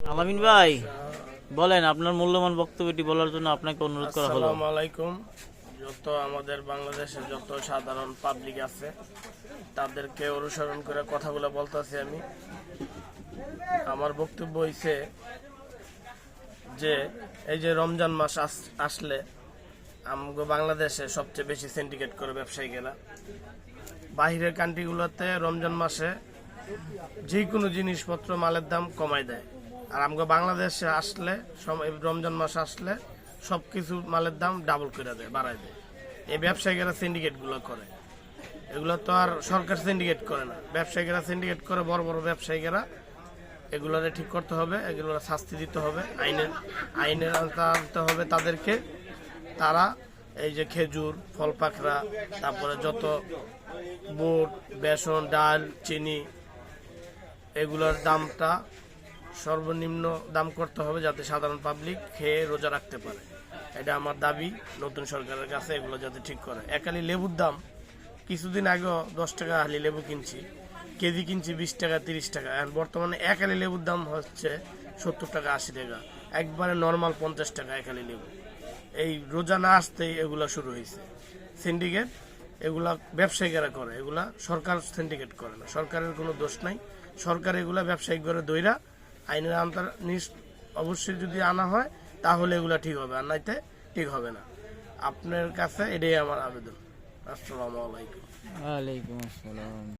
আলামিন ভাই, বলেন, আপনার মূল্যবান বক্তব্যটি বলার জন্য আপনাকে অনুরোধ করা হলো। আসসালামু আলাইকুম। যত আমাদের বাংলাদেশে যত সাধারণ পাবলিক আছে, তাদেরকে অনুসরণ করে কথাগুলো বলতেছি আমি। আমার বক্তব্য হইছে যে, এই যে রমজান মাস আস- আসলে আমগো বাংলাদেশে সবচেয়ে বেশি সিন্ডিকেট করে ব্যবসায়ীরা বাহিরের কান্ট্রিগুলোতে রমজান মাসে যে কোনো জিনিসপত্র মালের দাম কমাই দেয়। আর আমগো বাংলাদেশে আসলে রমজান মাস আসলে সব কিছু মালের দাম ডাবল করে দেয় বাড়াই দেয়। এই ব্যবসায়ীরা সিন্ডিকেটগুলো করে। এগুলো তো আর সরকার সিন্ডিকেট করে না। ব্যবসায়ীরা সিন্ডিকেট করে, বড় বড় ব্যবসায়ীরা এগুলোরে ঠিক করতে হবে এগুলো শাস্তি দিতে হবে। আইনের আইনের আনতে হবে তাদেরকে। তারা এই যে খেজুর, ফল পাকড়া, তারপরে যত বুট, বেসন, ডাল, চিনি, এগুলোর দামটা সর্বনিম্ন দাম করতে হবে যাতে সাধারণ পাবলিক খেয়ে রোজা রাখতে পারে। এটা আমার দাবি, নতুন সরকারের কাছে এগুলো যাতে ঠিক করে। একালি লেবুর দাম, কিছুদিন আগেও দশ টাকা হালি লেবু কিনছি, কেজি কিনছি বিশ টাকা, তিরিশ টাকা। আর বর্তমানে একালি লেবুর দাম হচ্ছে সত্তর টাকা, আশি টাকা। একবারে নর্মাল পঞ্চাশ টাকা একালি লেবু। এই রোজা না আসতেই এগুলা শুরু হয়েছে। সিন্ডিকেট, এগুলা ব্যবসায়িকেরা করে। এগুলা সরকার সিন্ডিকেট করে না। সরকারের কোনো দোষ নাই। সরকার এগুলা ব্যবসায়িক করে দইরা আইনের আন্তর অবশ্যই যদি আনা হয়, তাহলে এগুলো ঠিক হবে। আর নাইতে ঠিক হবে না। আপনার কাছে এটাই আমার আবেদন। আসসালামু আলাইকুম। আসসালাম।